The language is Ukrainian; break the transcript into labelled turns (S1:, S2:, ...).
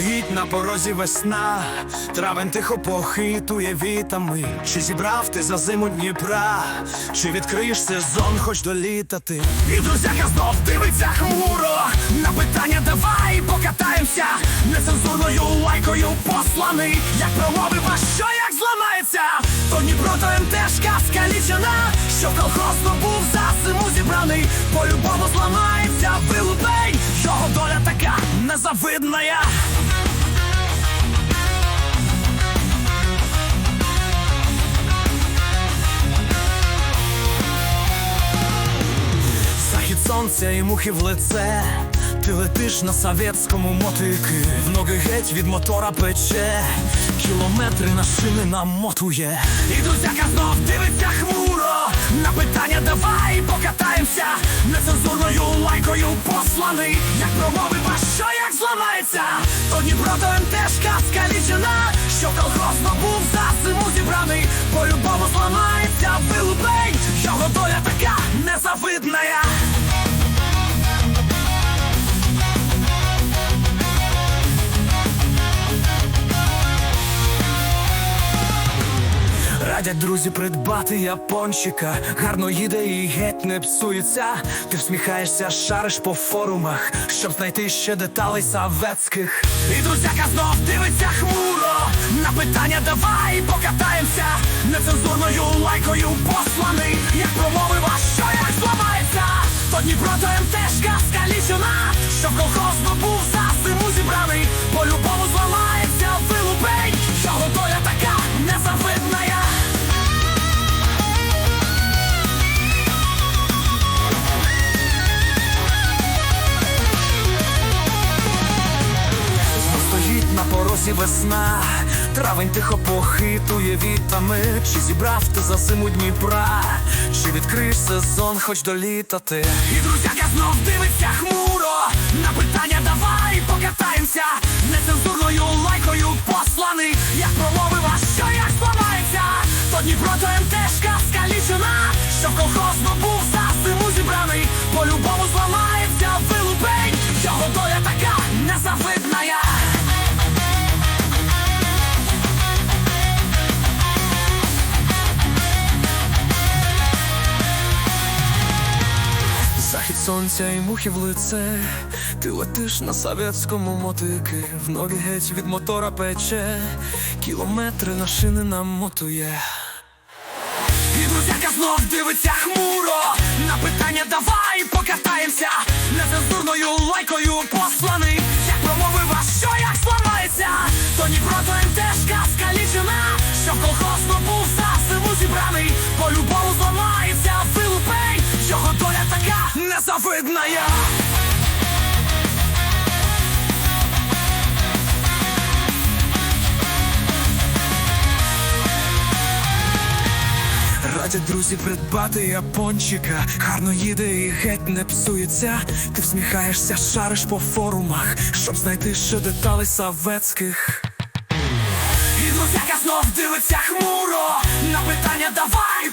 S1: стоїть на порозі весна, травень тихо похитує вітами. Чи зібрав ти за зиму Дніпра, чи відкриєш сезон, хоч до літа? І друзяка знов дивиться хмуро. На питання давай покатаємося. Нецензурною лайкою посланий. Як промовив, а що як зламається? То Дніпро, то МТшка скалічена, що колхозно був за зиму зібраний. По-любому зламається вилупень. Його доля така незавидна. Сонця і мухи в лице. Ти летиш на советському мотики, в ноги геть від мотора пече, кілометри на шини намотує. І друзяка знов дивиться хмуро. На питання давай покатаємося. Нецензурною лайкою посланий. Як промовив, а що як зламається? То Дніпро, то МТшка скалічена, що колхозно був за зиму зібраний. По-любому зламається вилупень. Його доля така незавидна. Радять друзі придбати япончика, гарно їде і геть не псується. Ти всміхаєшся, шариш по форумах, щоб знайти ще деталей саветських. І друзяка знов дивиться хмуро. На питання давай покатаємося. Нецензурною лайкою посланий. Як промовив, а що як зламається? То Дніпро, то МТшка скалічена, що колхозно був за зиму зібраний. По-любому зламається порозі весна, травень тихо похитує вітами. Чи зібрав ти за зиму Дніпра, чи відкриєш сезон, хоч до літа ти. І друзяка знов дивиться хмуро. На питання давай покатаємося. Нецензурною лайкою посланий. Як промовив, а що як зламається? То Дніпро, то МТшка скалічена, що в колхозно був за зиму зібраний. По-любому зламається Захід сонця і мухи в лице, ти летиш на советському мотики, в ноги геть від мотора пече, кілометри на шини намотує. І друзяка знов дивиться хмуро. На питання давай покатаємося Нецензурною лайкою посланий. Як промовив, а що як зламається То Дніпро, то МТшка така незавидна Радять друзі придбати япончика, гарно їде і геть не псується. Ти всміхаєшся, шариш по форумах, щоб знайти ще деталей саветських. І друзяка знов дивиться хмуро. На питання давай